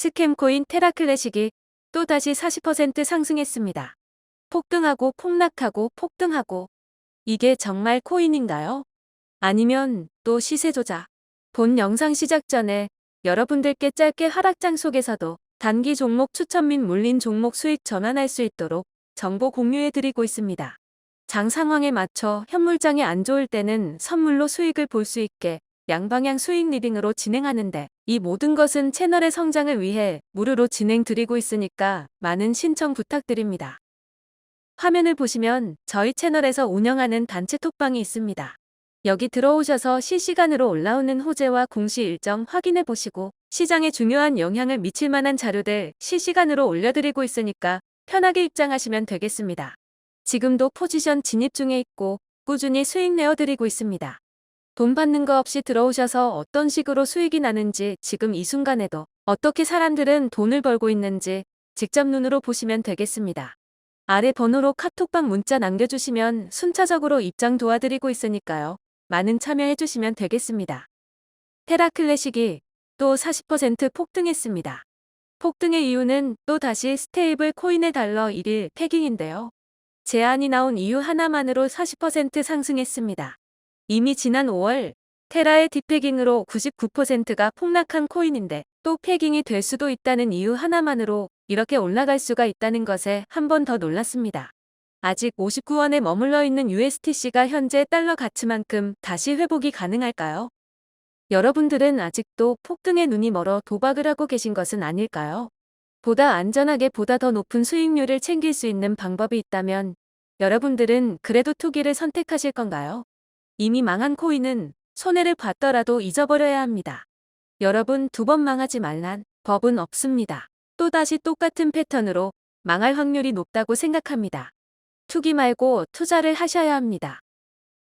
스캠코인 테라클래식이 또다시 40% 상승했습니다. 폭등하고 폭락하고 폭등하고 이게 정말 코인인가요? 아니면 또 시세 조작? 본 영상 시작 전에 여러분들께 짧게 하락장 속에서도 단기 종목 추천 및 물린 종목 수익 전환할 수 있도록 정보 공유해 드리고 있습니다. 장 상황에 맞춰 현물장이 안 좋을 때는 선물로 수익을 볼 수 있게 양방향 수익 리딩으로 진행하는데 이 모든 것은 채널의 성장을 위해 무료로 진행 드리고 있으니까 많은 신청 부탁드립니다. 화면을 보시면 저희 채널에서 운영하는 단체 톡방이 있습니다. 여기 들어오셔서 실시간으로 올라오는 호재와 공시 일정 확인해 보시고 시장에 중요한 영향을 미칠 만한 자료들 실시간으로 올려드리고 있으니까 편하게 입장하시면 되겠습니다. 지금도 포지션 진입 중에 있고 꾸준히 수익 내어드리고 있습니다. 돈 받는 거 없이 들어오셔서 어떤 식으로 수익이 나는지 지금 이 순간에도 어떻게 사람들은 돈을 벌고 있는지 직접 눈으로 보시면 되겠습니다. 아래 번호로 카톡방 문자 남겨주시면 순차적으로 입장 도와드리고 있으니까요. 많은 참여해주시면 되겠습니다. 테라클래식이 또 40% 폭등했습니다. 폭등의 이유는 또 다시 스테이블 코인의 달러 1일 패깅인데요. 제안이 나온 이유 하나만으로 40% 상승했습니다. 이미 지난 5월 테라의 디패깅으로 99%가 폭락한 코인인데 또 패깅이 될 수도 있다는 이유 하나만으로 이렇게 올라갈 수가 있다는 것에 한 번 더 놀랐습니다. 아직 59원에 머물러 있는 USTC가 현재 달러 가치만큼 다시 회복이 가능할까요? 여러분들은 아직도 폭등의 눈이 멀어 도박을 하고 계신 것은 아닐까요? 보다 안전하게 보다 더 높은 수익률을 챙길 수 있는 방법이 있다면 여러분들은 그래도 투기를 선택하실 건가요? 이미 망한 코인은 손해를 봤더라도 잊어버려야 합니다. 여러분 두 번 망하지 말란 법은 없습니다. 또다시 똑같은 패턴으로 망할 확률이 높다고 생각합니다. 투기 말고 투자를 하셔야 합니다.